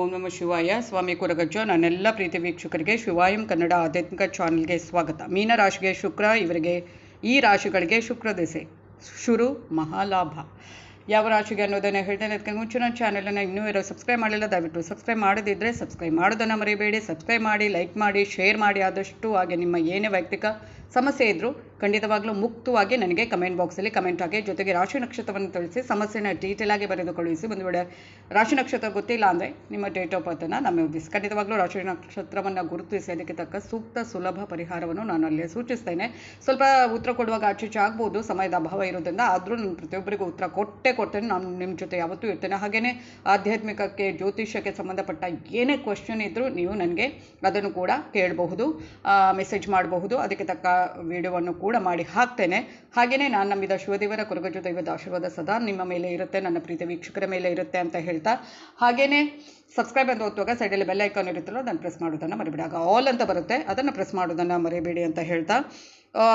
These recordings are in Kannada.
ಓಂ ನಮ ಶಿವಾಯ. ಸ್ವಾಮಿ ಕುರಗಜ್ಜ, ನನ್ನೆಲ್ಲ ಪ್ರೀತಿ ವೀಕ್ಷಕರಿಗೆ ಶಿವಾಯಂ ಕನ್ನಡ ಆಧ್ಯಾತ್ಮಿಕ ಚಾನಲ್ಗೆ ಸ್ವಾಗತ. ಮೀನರಾಶಿಗೆ ಶುಕ್ರ, ಇವರಿಗೆ ಈ ರಾಶಿಗಳಿಗೆ ಶುಕ್ರ ದೆಸೆ. ಶುರು ಮಹಾಲಾಭ. ಯಾವ ರಾಶಿಗೆ ಅನ್ನೋದನ್ನು ಹೇಳ್ತೇನೆ ಅದಕ್ಕೆ ಮುಂಚಿನ ಚಾನೆಲನ್ನು ಇನ್ನೂ ಇರೋ ಸಬ್ಸ್ಕ್ರೈಬ್ ಮಾಡಿಲ್ಲ, ದಯವಿಟ್ಟು ಸಬ್ಸ್ಕ್ರೈಬ್ ಮಾಡದಿದ್ದರೆ ಸಬ್ಸ್ಕ್ರೈಬ್ ಮಾಡೋದನ್ನು ಮರಿಬೇಡಿ. ಸಬ್ಸ್ಕ್ರೈಬ್ ಮಾಡಿ, ಲೈಕ್ ಮಾಡಿ, ಶೇರ್ ಮಾಡಿ, ಆದಷ್ಟು ಹಾಗೆ ನಿಮ್ಮ ಏನೇ ವೈಯಕ್ತಿಕ ಸಮಸ್ಯೆ ಇದ್ದರೂ ಖಂಡಿತವಾಗ್ಲೂ ಮುಕ್ತವಾಗಿ ನನಗೆ ಕಮೆಂಟ್ ಬಾಕ್ಸಲ್ಲಿ ಕಮೆಂಟ್ ಹಾಕಿ, ಜೊತೆಗೆ ರಾಶಿ ನಕ್ಷತ್ರವನ್ನು ತಿಳಿಸಿ, ಸಮಸ್ಯೆನ ಡೀಟೇಲ್ ಆಗಿ ಬರೆದು ಕಳುಹಿಸಿ ಒಂದು ವೇಳೆ ರಾಶಿ ನಕ್ಷತ್ರ ಗೊತ್ತಿಲ್ಲ ಅಂದರೆ ನಿಮ್ಮ ಡೇಟ್ ಆಫ್ ಬರ್ತನ್ನು ನಮ್ಮ ಉದ್ದೇಶ ಖಂಡಿತವಾಗ್ಲೂ ರಾಶಿ ನಕ್ಷತ್ರವನ್ನು ಗುರುತಿಸಿ, ಅದಕ್ಕೆ ತಕ್ಕ ಸೂಕ್ತ ಸುಲಭ ಪರಿಹಾರವನ್ನು ನಾನು ಅಲ್ಲಿ ಸೂಚಿಸ್ತೇನೆ. ಸ್ವಲ್ಪ ಉತ್ತರ ಕೊಡುವಾಗ ಆಚೀಚೆ ಆಗ್ಬೋದು, ಸಮಯದ ಅಭಾವ ಇರೋದ್ರಿಂದ ಆದರೂ ನಾನು ಪ್ರತಿಯೊಬ್ಬರಿಗೂ ಉತ್ತರ ಕೊಟ್ಟೇ ಕೊಡ್ತೇನೆ. ನಾನು ನಿಮ್ಮ ಜೊತೆ ಯಾವತ್ತೂ ಇರ್ತೇನೆ. ಹಾಗೆಯೇ ಆಧ್ಯಾತ್ಮಿಕಕ್ಕೆ, ಜ್ಯೋತಿಷ್ಯಕ್ಕೆ ಸಂಬಂಧಪಟ್ಟ ಏನೇ ಕ್ವಶನ್ ಇದ್ದರೂ ನೀವು ನನಗೆ ಅದನ್ನು ಕೂಡ ಕೇಳಬಹುದು ಮೆಸೇಜ್ ಮಾಡಬಹುದು. ಅದಕ್ಕೆ ತಕ್ಕ ವಿಡಿಯೋವನ್ನು ಕೂಡ ಮಾಡಿ ಹಾಕ್ತೇನೆ. ಹಾಗೆಯೇ ನಾನು ನಂಬಿದ ಶಿವದೇವರ ಜೊತೆ ದೈವದ ಆಶೀರ್ವಾದ ಸದಾ ನಿಮ್ಮ ಮೇಲೆ ಇರುತ್ತೆ, ನನ್ನ ಪ್ರೀತಿ ವೀಕ್ಷಕರ ಮೇಲೆ ಇರುತ್ತೆ ಅಂತ ಹೇಳ್ತಾ. ಹಾಗೆಯೇ ಸಬ್ಸ್ಕ್ರೈಬ್ ಅಂತ ಓದುವಾಗ ಸೈಡಲ್ಲಿ ಬೆಲ್ ಐಕಾನ್ ಇರುತ್ತಲ್ಲ, ಅದನ್ನು ಪ್ರೆಸ್ ಮಾಡೋದನ್ನು ಮರಿಬೇಡಿ. ಆಗ ಆಲ್ ಅಂತ ಬರುತ್ತೆ. ಅದನ್ನು ಪ್ರೆಸ್ ಮಾಡೋದನ್ನು ಮರಿಬೇಡಿ ಅಂತ ಹೇಳ್ತಾ.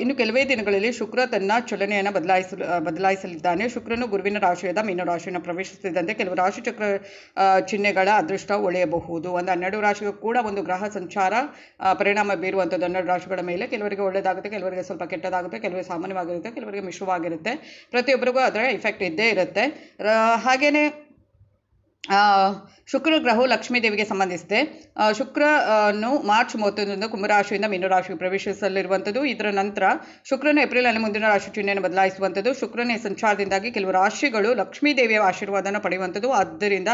ಇನ್ನು ಕೆಲವೇ ದಿನಗಳಲ್ಲಿ ಶುಕ್ರ ತನ್ನ ಚಲನೆಯನ್ನು ಬದಲಾಯಿಸಲು ಬದಲಾಯಿಸಲಿದ್ದಾನೆ. ಶುಕ್ರನು ಗುರುವಿನ ರಾಶಿಯಾದ ಮೀನ ರಾಶಿಯನ್ನು ಪ್ರವೇಶಿಸುತ್ತಿದ್ದಂತೆ ಕೆಲವು ರಾಶಿಚಕ್ರ ಚಕ್ರ ಚಿಹ್ನೆಗಳ ಅದೃಷ್ಟ ಒಳೆಯಬಹುದು ಒಂದು ಹನ್ನೆರಡು ರಾಶಿಗೂ ಕೂಡ ಒಂದು ಗ್ರಹ ಸಂಚಾರ ಪರಿಣಾಮ ಬೀರುವಂಥದ್ದು ಹನ್ನೆರಡು ರಾಶಿಗಳ ಮೇಲೆ. ಕೆಲವರಿಗೆ ಒಳ್ಳೆಯದಾಗುತ್ತೆ, ಕೆಲವರಿಗೆ ಸ್ವಲ್ಪ ಕೆಟ್ಟದಾಗುತ್ತೆ, ಕೆಲವರಿಗೆ ಸಾಮಾನ್ಯವಾಗಿರುತ್ತೆ, ಕೆಲವರಿಗೆ ಮಿಶ್ರವಾಗಿರುತ್ತೆ. ಪ್ರತಿಯೊಬ್ಬರಿಗೂ ಅದರ ಇಫೆಕ್ಟ್ ಇದ್ದೇ ಇರುತ್ತೆ. ಹಾಗೆಯೇ ಶುಕ್ರ ಗ್ರಹವು ಲಕ್ಷ್ಮೀ ದೇವಿಗೆ ಸಂಬಂಧಿಸಿದೆ. ಶುಕ್ರನು ಮಾರ್ಚ್ ಮೂವತ್ತೊಂದರಂದು ಕುಂಭರಾಶಿಯಿಂದ ಮೀನರಾಶಿಗೆ ಪ್ರವೇಶಿಸಲಿರುವಂಥದ್ದು. ಇದರ ನಂತರ ಶುಕ್ರನು ಏಪ್ರಿಲಲ್ಲಿ ಮುಂದಿನ ರಾಶಿ ಚಿಹ್ನೆಯನ್ನು ಬದಲಾಯಿಸುವಂಥದ್ದು. ಶುಕ್ರನ ಸಂಚಾರದಿಂದಾಗಿ ಕೆಲವು ರಾಶಿಗಳು ಲಕ್ಷ್ಮೀ ದೇವಿಯ ಆಶೀರ್ವಾದನ ಪಡೆಯುವಂಥದ್ದು. ಆದ್ದರಿಂದ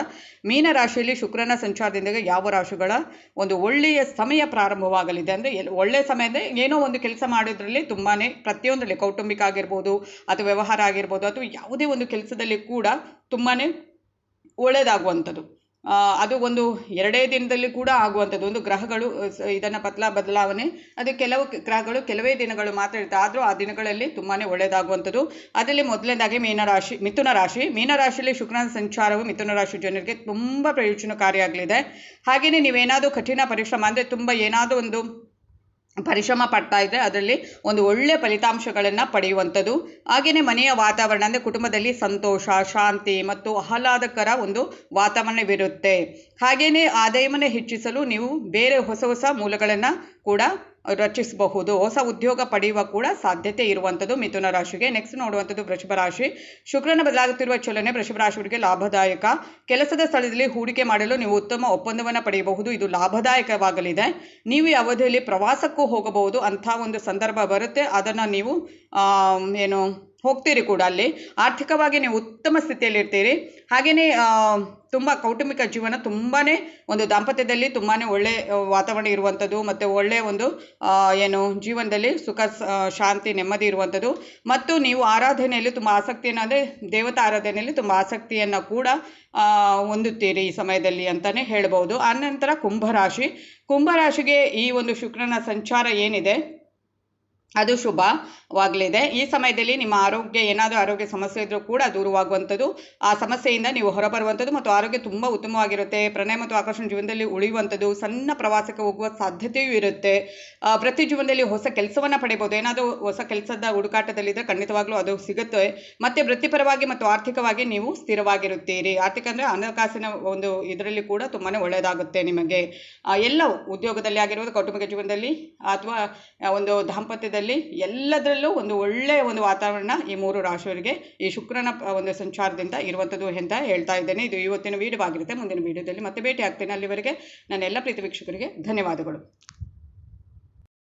ಮೀನ ರಾಶಿಯಲ್ಲಿ ಶುಕ್ರನ ಸಂಚಾರದಿಂದಾಗಿ ಯಾವ ರಾಶಿಗಳ ಒಂದು ಒಳ್ಳೆಯ ಸಮಯ ಪ್ರಾರಂಭವಾಗಲಿದೆ ಅಂದರೆ ಎಲ್, ಒಳ್ಳೆಯ ಸಮಯ ಅಂದರೆ ಏನೋ ಒಂದು ಕೆಲಸ ಮಾಡೋದ್ರಲ್ಲಿ ತುಂಬಾ ಪ್ರತಿಯೊಂದರಲ್ಲಿ ಕೌಟುಂಬಿಕ ಆಗಿರ್ಬೋದು ಅಥವಾ ವ್ಯವಹಾರ ಆಗಿರ್ಬೋದು ಅಥವಾ ಯಾವುದೇ ಒಂದು ಕೆಲಸದಲ್ಲಿ ಕೂಡ ತುಂಬಾ ಒಳ್ಳೆಯದಾಗುವಂಥದ್ದು ಅದು ಒಂದು ಎರಡೇ ದಿನದಲ್ಲಿ ಕೂಡ ಆಗುವಂಥದ್ದು. ಒಂದು ಗ್ರಹಗಳು ಇದನ್ನು ಬದಲಾ ಬದಲಾವಣೆ, ಅದು ಕೆಲವು ಗ್ರಹಗಳು ಕೆಲವೇ ದಿನಗಳು ಮಾತ್ರ ಇರುತ್ತೆ. ಆದರೂ ಆ ದಿನಗಳಲ್ಲಿ ತುಂಬಾ ಒಳ್ಳೆಯದಾಗುವಂಥದ್ದು ಅದರಲ್ಲಿ ಮೊದಲನೇದಾಗಿ ಮೀನರಾಶಿ, ಮಿಥುನ ರಾಶಿ. ಮೀನರಾಶಿಯಲ್ಲಿ ಶುಕ್ರನ ಸಂಚಾರವು ಮಿಥುನ ರಾಶಿ ಜನರಿಗೆ ತುಂಬ ಪ್ರಯೋಜನಕಾರಿಯಾಗಲಿದೆ. ಹಾಗೆಯೇ ನೀವೇನಾದರೂ ಕಠಿಣ ಪರಿಶ್ರಮ ಅಂದರೆ ತುಂಬ ಏನಾದರೂ ಒಂದು ಪರಿಶ್ರಮ ಪಡ್ತಾ ಇದ್ದರೆ ಅದರಲ್ಲಿ ಒಂದು ಒಳ್ಳೆಯ ಫಲಿತಾಂಶಗಳನ್ನು ಪಡೆಯುವಂಥದ್ದು. ಹಾಗೆಯೇ ಮನೆಯ ವಾತಾವರಣ ಅಂದರೆ ಕುಟುಂಬದಲ್ಲಿ ಸಂತೋಷ, ಶಾಂತಿ ಮತ್ತು ಆಹ್ಲಾದಕರ ಒಂದು ವಾತಾವರಣವಿರುತ್ತೆ. ಹಾಗೆಯೇ ಆದಾಯವನ್ನು ಹೆಚ್ಚಿಸಲು ನೀವು ಬೇರೆ ಹೊಸ ಹೊಸ ಮೂಲಗಳನ್ನು ಕೂಡ ರಚಿಸಬಹುದು. ಹೊಸ ಉದ್ಯೋಗ ಪಡೆಯುವ ಕೂಡ ಸಾಧ್ಯತೆ ಇರುವಂಥದ್ದು ಮಿಥುನ ರಾಶಿಗೆ. ನೆಕ್ಸ್ಟ್ ನೋಡುವಂಥದ್ದು ವೃಷಭ ರಾಶಿ. ಶುಕ್ರನ ಬದಲಾಗುತ್ತಿರುವ ಚಲನೆ ವೃಷಭ ರಾಶಿಯವರಿಗೆ ಲಾಭದಾಯಕ. ಕೆಲಸದ ಸ್ಥಳದಲ್ಲಿ ಹೂಡಿಕೆ ಮಾಡಲು ನೀವು ಉತ್ತಮ ಒಪ್ಪಂದವನ್ನು ಪಡೆಯಬಹುದು. ಇದು ಲಾಭದಾಯಕವಾಗಲಿದೆ. ನೀವು ಈ ಅವಧಿಯಲ್ಲಿ ಪ್ರವಾಸಕ್ಕೂ ಹೋಗಬಹುದು. ಅಂಥ ಒಂದು ಸಂದರ್ಭ ಬರುತ್ತೆ. ಅದನ್ನು ನೀವು ಏನು ಹೋಗ್ತೀರಿ ಕೂಡ ಅಲ್ಲಿ. ಆರ್ಥಿಕವಾಗಿ ನೀವು ಉತ್ತಮ ಸ್ಥಿತಿಯಲ್ಲಿ ಇರ್ತೀರಿ. ಹಾಗೆಯೇ ತುಂಬ ಕೌಟುಂಬಿಕ ಜೀವನ ತುಂಬಾ ಒಂದು ದಾಂಪತ್ಯದಲ್ಲಿ ತುಂಬಾ ಒಳ್ಳೆ ವಾತಾವರಣ ಇರುವಂಥದ್ದು ಮತ್ತು ಒಳ್ಳೆಯ ಒಂದು ಏನು ಜೀವನದಲ್ಲಿ ಸುಖ ಶಾಂತಿ, ನೆಮ್ಮದಿ ಇರುವಂಥದ್ದು. ಮತ್ತು ನೀವು ಆರಾಧನೆಯಲ್ಲಿ ತುಂಬ ಆಸಕ್ತಿಯನ್ನು, ಅಂದರೆ ದೇವತಾ ಆರಾಧನೆಯಲ್ಲಿ ತುಂಬ ಆಸಕ್ತಿಯನ್ನು ಕೂಡ ಹೊಂದುತ್ತೀರಿ ಈ ಸಮಯದಲ್ಲಿ ಅಂತಲೇ ಹೇಳ್ಬೋದು. ಆನಂತರ ಕುಂಭರಾಶಿ. ಕುಂಭರಾಶಿಗೆ ಈ ಒಂದು ಶುಕ್ರನ ಸಂಚಾರ ಏನಿದೆ? ಅದು ಶುಭವಾಗಲಿದೆ. ಈ ಸಮಯದಲ್ಲಿ ನಿಮ್ಮ ಆರೋಗ್ಯ, ಏನಾದರೂ ಆರೋಗ್ಯ ಸಮಸ್ಯೆ ಇದ್ದರೂ ಕೂಡ ದೂರವಾಗುವಂಥದ್ದು, ಆ ಸಮಸ್ಯೆಯಿಂದ ನೀವು ಹೊರಬರುವಂಥದ್ದು ಮತ್ತು ಆರೋಗ್ಯ ತುಂಬ ಉತ್ತಮವಾಗಿರುತ್ತೆ. ಪ್ರಣಯ ಮತ್ತು ಆಕರ್ಷಣ ಜೀವನದಲ್ಲಿ ಉಳಿಯುವಂಥದ್ದು, ಸಣ್ಣ ಪ್ರವಾಸಕ್ಕೆ ಹೋಗುವ ಸಾಧ್ಯತೆಯೂ ಇರುತ್ತೆ. ಪ್ರತಿ ಜೀವನದಲ್ಲಿ ಹೊಸ ಕೆಲಸವನ್ನು ಪಡೆಯಬಹುದು ಏನಾದರೂ ಹೊಸ ಕೆಲಸದ ಹುಡುಕಾಟದಲ್ಲಿದ್ದರೆ ಖಂಡಿತವಾಗ್ಲೂ ಅದು ಸಿಗುತ್ತೆ. ಮತ್ತು ವೃತ್ತಿಪರವಾಗಿ ಮತ್ತು ಆರ್ಥಿಕವಾಗಿ ನೀವು ಸ್ಥಿರವಾಗಿರುತ್ತೀರಿ. ಆರ್ಥಿಕ ಅಂದರೆ ಹಣಕಾಸಿನ ಒಂದು ಇದರಲ್ಲಿ ಕೂಡ ತುಂಬಾ ಒಳ್ಳೆಯದಾಗುತ್ತೆ ನಿಮಗೆ. ಎಲ್ಲವೂ ಎಲ್ಲ ಉದ್ಯೋಗದಲ್ಲಿ ಆಗಿರ್ಬೋದು, ಕೌಟುಂಬಿಕ ಜೀವನದಲ್ಲಿ ಅಥವಾ ಒಂದು ದಾಂಪತ್ಯದಲ್ಲಿ ಎಲ್ಲದರಲ್ಲೂ ಒಂದು ಒಳ್ಳೆಯ ಒಂದು ವಾತಾವರಣ ಈ ಮೂರು ರಾಶಿಯವರಿಗೆ ಈ ಶುಕ್ರನ ಒಂದು ಸಂಚಾರದಿಂದ ಇರುವಂಥದ್ದು ಅಂತ ಹೇಳ್ತಾ ಇದ್ದೇನೆ. ಇದು ಇವತ್ತಿನ ವಿಡಿಯೋ ಆಗಿರುತ್ತೆ ಮುಂದಿನ ವಿಡಿಯೋದಲ್ಲಿ ಮತ್ತೆ ಭೇಟಿ ಆಗ್ತೇನೆ ಅಲ್ಲಿವರೆಗೆ ನನ್ನ ಎಲ್ಲ ಪ್ರೀತಿ ವೀಕ್ಷಕರಿಗೆ ಧನ್ಯವಾದಗಳು.